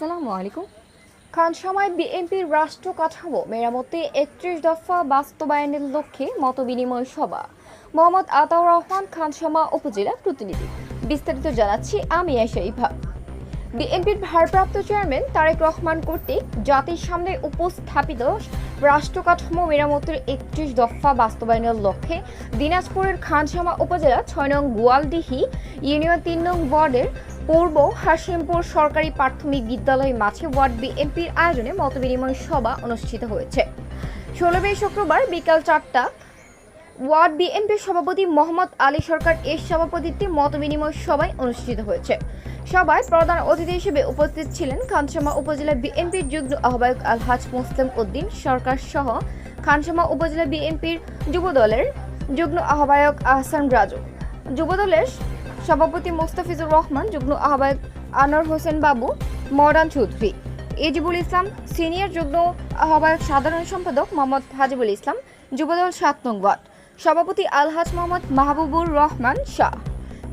আসসালামু আলাইকুম। খানসামায় বিএনপির রাষ্ট্র কাঠামো মেরামতে একত্রিশ দফা বাস্তবায়নের লক্ষ্যে মতবিনিময় সভা। মোহাম্মদ আতাউর রহমান খানসামা উপজেলা প্রতিনিধি। বিস্তারিত জানাচ্ছি আমি আশা ইভা। বিএনপির ভারপ্রাপ্ত চেয়ারম্যান তারেক রহমান কর্তৃক জাতির সামনে উপস্থাপিত রাষ্ট্র কাঠামো মেরামতের একত্রিশ দফা বাস্তবায়নের লক্ষ্যে দিনাজপুরের খানসামা উপজেলা ছয় নং গোয়ালদিহি ইউনিয়ন তিন নং ওয়ার্ডের পূর্ব হাসিমপুর সরকারি প্রাথমিক বিদ্যালয় মাঠে ওয়ার্ড বিএনপির আয়োজনে মতবিনিময় সভা অনুষ্ঠিত হয়েছে। ষোলোই শুক্রবার বিকাল চারটা ওয়ার্ড বিএনপির সভাপতি মোহাম্মদ আলী সরকার এর সভাপতিত্বে মতবিনিময় সভায় অনুষ্ঠিত হয়েছে। সভায় প্রধান অতিথি হিসেবে উপস্থিত ছিলেন খানসামা উপজেলা বিএনপির যুগ্ম আহ্বায়ক আলহাজ মুসলিম উদ্দিন সরকার সহ খানসামা উপজেলা বিএনপির যুবদলের যুগ্ম আহ্বায়ক আহসান রাজু। যুবদলের সভাপতি মোস্তাফিজুর রহমান, যুগ্ম আহ্বায়ক আনোয়ার হোসেন বাবু মডান চৌধুরী। এজিবুল ইসলাম, সিনিয়র যুগ্ম আহ্বায়ক সাধারণ সম্পাদক মোহাম্মদ হাজিবুল ইসলাম, যুবদল সাত নং ওয়ার্ড। সভাপতি আলহাজ মোহাম্মদ মাহবুবুর রহমান শাহ।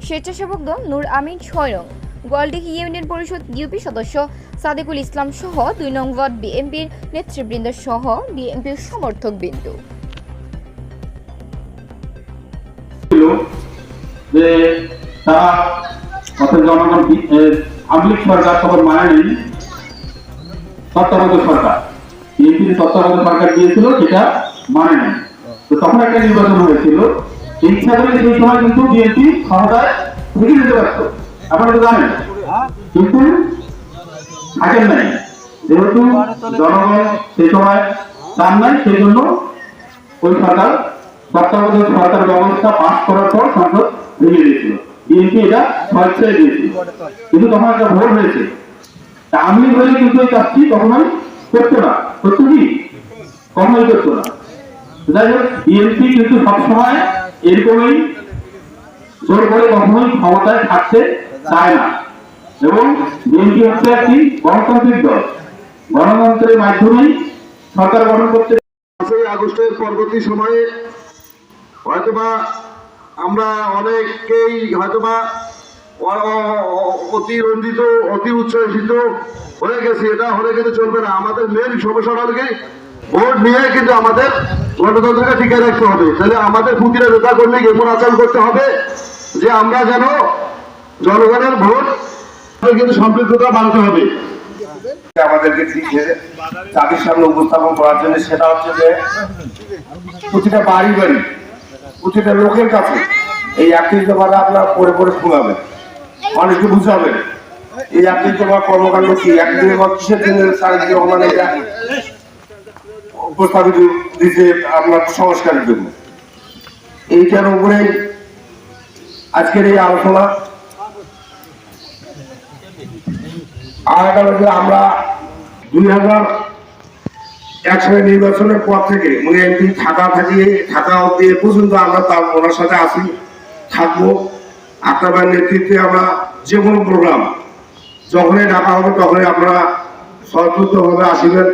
স্বেচ্ছাসেবক দল নূর আমিন ছয় নং। গোয়ালডিহি ইউনিয়ন পরিষদ ইউপি সদস্য সাদেকুল ইসলাম সহ দুই নং ওয়ার্ড বিএনপির নেতৃবৃন্দ সহ বিএনপির সমর্থক বিন্দু যে তারা অর্থাৎ জনগণ সরকার তখন মানে নেই তত্ত্বাবধায়ক সরকার। বিএনপির তত্ত্বাবধায়ক সরকার দিয়েছিল সেটা মানে নেই তো তখন একটা নির্বাচন হয়েছিল। ইচ্ছা সেই সময় কিন্তু বিএনপি ক্ষমতায় থেকে যেতে পারত। তো জানেন। কিন্তু থাকেন নাই। যেহেতু জনগণ সেই সময় নাই, সেই জন্য ওই সরকার তত্ত্বাবধায়ক সরকার ব্যবস্থা পাশ করার পর সংসদ ভেঙে দিয়েছিল। বিএনপি এটা দিয়েছিল কিন্তু তখন একটা ভোট হয়েছে। তা আমি বলে, কিন্তু এই কাজটি করতো না। করতো কি? কখনোই করতো না। যাই হোক, বিএনপি কিন্তু সবসময় এরকমই জোর করে কখনোই ক্ষমতায় থাকতে চায় না। এবং বিএনপি হচ্ছে একটি গণতান্ত্রিক দল। গণতন্ত্রের মাধ্যমেই সরকার গঠন করতে আগস্টের পরবর্তী সময়ে হয়তোবা আমরা অনেকেই হয়তোবা অ- অ- অ- অতি উচ্ছ্বসিত হয়ে গেছি, এটা হলে কিন্তু চলবে না। আমাদের মেন সমস্যাটা ভোট নিয়ে কিন্তু আমাদের গণতন্ত্রকে টিকে রাখতে হবে। তাহলে আমাদের ফুকিরা নেতা কর্মী এমন আচরণ করতে হবে যে আমরা যেন জনগণের ভোট কিন্তু সম্পৃক্ততা বাড়াতে হবে। আমাদেরকে জাতির সামনে উপস্থাপন করার জন্য সেটা হচ্ছে যে প্রতিটা বাড়ি বাড়ি প্রতিটা লোকের কাছে এই একত্রিশ দফাটা আপনার পরে পরে শোনাবেন। অনেকে বুঝাবেন। এই একত্রিশ দফা কর্মকাণ্ড কি? একদিন বা কিসের জন্য সারাদিন উপস্থাপিত দিতে আপনার সংস্কারের জন্য? এইটার উপরে আজকের এই আলোচনা। আর একটা আমরা দুই হাজার এক সালে নির্বাচনের পর থেকে উনি এমপি থাকা থাকিয়ে থাকা অব্দি এ পর্যন্ত আমরা তার ওনার সাথে আসি থাকব। আপনার নেতৃত্বে আমরা যে কোনো প্রোগ্রাম যখনই ডাকা হবে তখনই আমরা সচেতনভাবে আসিবেন।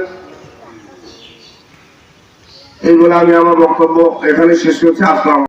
এই বলে আমি আমার বক্তব্য এখানে শেষ করছি। আসলাম